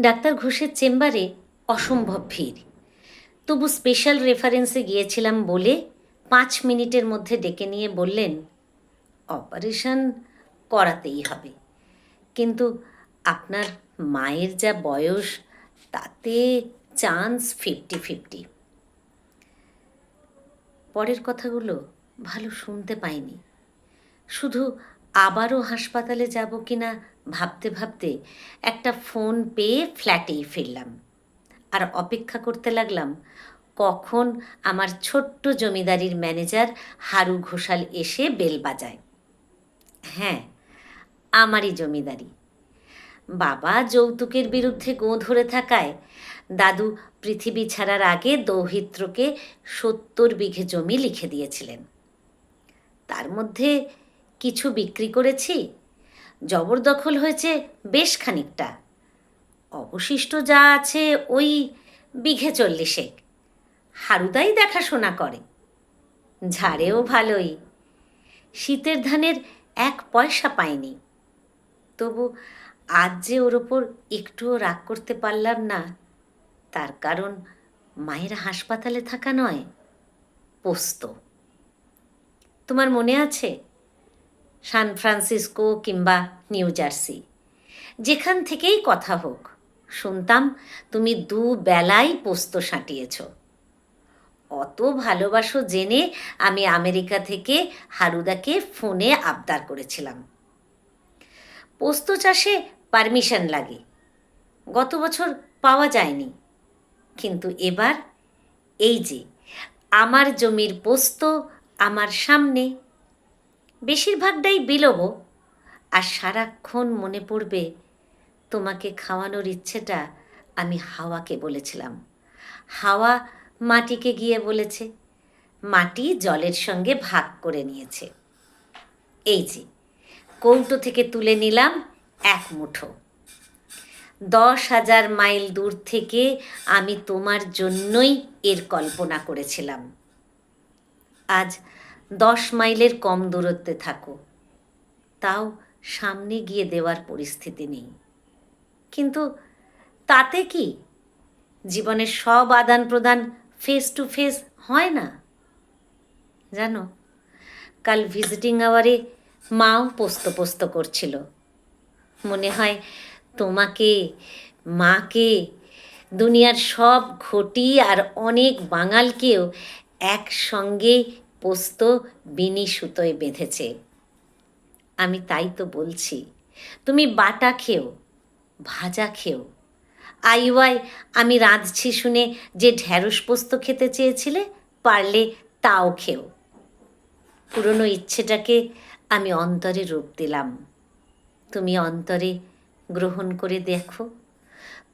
Doctor ঘোষের চেম্বারে অসম্ভব ভিড়। তবু স্পেশাল রেফারেন্সে গিয়েছিলাম বলে পাঁচ মিনিটের মধ্যে ডেকে নিয়ে বললেন, অপারেশন করাতেই হবে। কিন্তু আপনার মায়ের যা বয়স, তাতে চান্স ফিফটি ফিফটি। পরের কথাগুলো ভালো শুনতে পাইনি। শুধু আবারও হাসপাতালে যাব কি না ভাবতে ভাবতে একটা ফোন পেয়ে ফ্ল্যাটেই ফিরলাম। আর অপেক্ষা করতে লাগলাম, কখন আমার ছোট্ট জমিদারির ম্যানেজার হারু ঘোষাল এসে বেল বাজায়। হ্যাঁ আমারই জমিদারি। বাবা যৌতুকের বিরুদ্ধে গোঁ ধরে থাকায়, দাদু পৃথিবী ছাড়ার আগে দৌহিত্রকে সত্তর বিঘে জমি লিখে দিয়েছিলেন। তার মধ্যে কিছু বিক্রি করেছি? জবরদখল হয়েছে বেশ খানিকটা। অবশিষ্ট যা আছে ওই বিঘে চল্লিশেক। হারুদাই দেখাশোনা করে। ঝাড়েও ভালোই। শীতের ধানের এক পয়সা পাইনি। তবু আজ যে ওর ওপর একটুও রাগ করতে পারলাম না, তার কারণ মায়ের হাসপাতালে থাকা নয়, পোস্ত। তোমার মনে আছে? সান ফ্রান্সিসকো কিংবা নিউ জার্সি। যেখান থেকেই কথা হোক, শুনতাম তুমি দু বেলাই পোস্ত সাঁটিয়েছ। অত ভালোবাসো জেনে আমি আমেরিকা থেকে হারুদাকে ফোনে আবদার করেছিলাম। পোস্ত চাষে পারমিশন লাগে। গত বছর পাওয়া যায়নি। কিন্তু এবার এই যে, আমার জমির পোস্ত আমার সামনে বেশিরভাগটাই বিলোব, আর সারাক্ষণ মনে পড়বে তোমাকে খাওয়ানোর ইচ্ছেটা আমি হাওয়াকে বলেছিলাম। হাওয়া মাটিকে গিয়ে বলেছে, মাটি জলের সঙ্গে ভাগ করে নিয়েছে। এই যে, কৌটো থেকে তুলে নিলাম এক মুঠো। দশ হাজার মাইল দূর থেকে আমি তোমার জন্যই এর কল্পনা করেছিলাম। আজ দশ মাইলের কম দূরত্বে থাকো। তাও সামনে গিয়ে দেওয়ার পরিস্থিতি নেই। কিন্তু তাতে কি? জীবনের সব আদান প্রদান ফেস টু ফেস হয় না? জানো, কাল ভিজিটিং আওয়ারে মাও পোস্ত পোস্ত করছিল। মনে হয় তোমাকে, মাকে, দুনিয়ার সব ঘটি আর অনেক বাঙালকেও একসঙ্গে পোস্ত বিনি সুতোয় বেঁধেছে। আমি তাই তো বলছি, তুমি বাটা খেও, ভাজা খেও। আইওয়াই আমি রাঁধছি শুনে যে ঢ্যাঁড়স পোস্ত খেতে চেয়েছিলে, পারলে তাও খেও। পুরনো ইচ্ছেটাকে আমি অন্তরে রূপ দিলাম। তুমি অন্তরে গ্রহণ করে দেখো,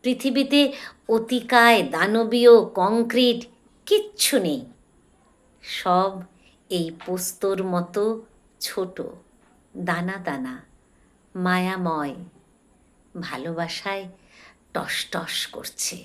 পৃথিবীতে অতিকায় দানবীয় কংক্রিট কিচ্ছু নেই। সব এই পোস্তর মতো ছোট দানা দানা মায়াময় ভালোবাসায় টস টস করছে।